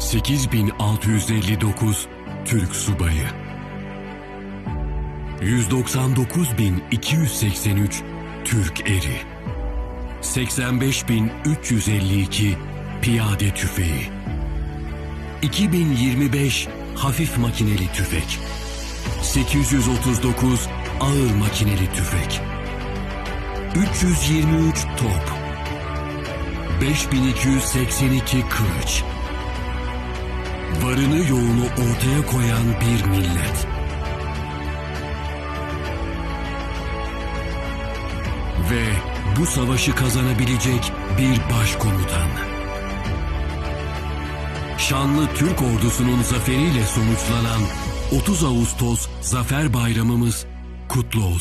8659 Türk subayı. 199283 Türk eri. 85352 piyade tüfeği. 2025 hafif makineli tüfek. 839 ağır makineli tüfek. 323 top. 5282 kılıç Varını yoğunu ortaya koyan bir millet Ve bu savaşı kazanabilecek bir başkomutan Şanlı Türk ordusunun zaferiyle sonuçlanan 30 Ağustos Zafer Bayramımız kutlu olsun.